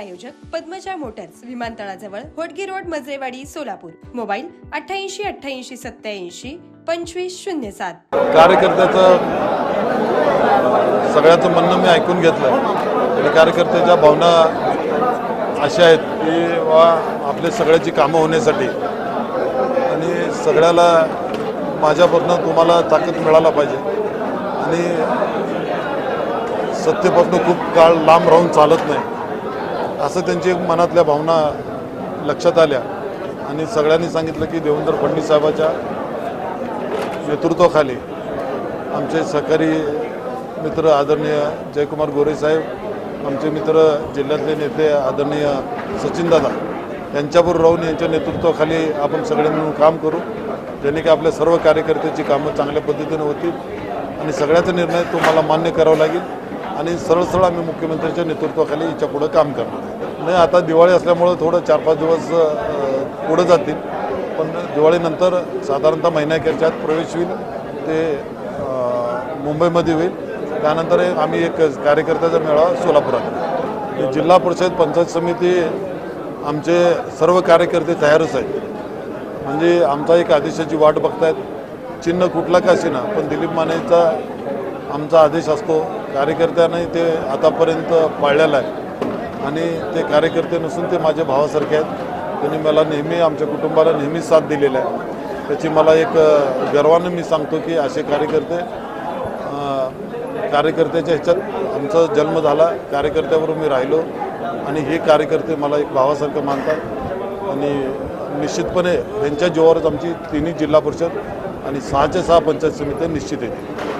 प्रायोजक पद्मजा मोटर्स विमानतळाजवळ Hotgi road Majrewadi Solapur. Mobile अठ्ठ्याऐंशी अठ्ठ्याऐंशी सत्याऐंशी पंचवीस शून्य सात. कार्यकर्त्याचं सगळ्याचं म्हणणं मी ऐकून घेतलं आणि कार्यकर्त्याच्या भावना अशा आहेत की वा आपले सगळ्याची कामं होण्यासाठी आणि सगळ्याला माझ्यापासून तुम्हाला ताकद मिळायला पाहिजे. आणि सत्तेपासून खूप काळ लांब राहून चालत नाही. असं त्यांची मनातल्या भावना लक्षात आल्या. आणि सगळ्यांनी सांगितलं की देवेंद्र फडणवीस साहेबाच्या नेतृत्वाखाली आमचे सहकारी मित्र आदरणीय जयकुमार गोरे साहेब आमचे मित्र जिल्ह्यातले नेते आदरणीय सचिनदादा यांच्याबरोबर राहून यांच्या नेतृत्वाखाली आपण सगळे मिळून काम करू. ज्याने की आपल्या सर्व कार्यकर्त्याची कामं चांगल्या पद्धतीने होतील. आणि सगळ्याचा निर्णय तुम्हाला मान्य करावा लागेल. आणि सरळ सरळ आम्ही मुख्यमंत्र्यांच्या नेतृत्वाखाली याच्या पुढं काम करणार नाही आता दिवाळी असल्यामुळं थोडं चार पाच दिवस पुढं जातील. पण दिवाळीनंतर साधारणतः महिन्याखेरच्या आत प्रवेश होईल. ते मुंबईमध्ये होईल. त्यानंतर एक आम्ही एक कार्यकर्त्याचा मेळावा सोलापुरात जिल्हा परिषद पंचायत समिती आमचे सर्व कार्यकर्ते तयारच आहेत. म्हणजे आमचा एक आदेशाची वाट बघतायत. चिन्ह कुठला का असेना पण दिलीप मानेचा आमचा आदेश असतो. कार्यकर्त्यांनी ते आतापर्यंत पाळलेला आहे. आणि ते कार्यकर्ते नसून ते माझ्या भावासारखे आहेत. त्यांनी मला नेहमी आमच्या कुटुंबाला नेहमीच साथ दिलेला आहे. त्याची मला एक गर्वानं मी सांगतो की असे कार्यकर्ते कार्यकर्त्याच्या ह्याच्यात आमचा जन्म झाला. कार्यकर्त्यावरून मी राहिलो. आणि हे कार्यकर्ते मला एक भावासारखं मानतात. आणि निश्चितपणे त्यांच्या जीवावरच आमची तिन्ही जिल्हा परिषद आणि सहाच्या सहा पंचायत समित्या निश्चित येते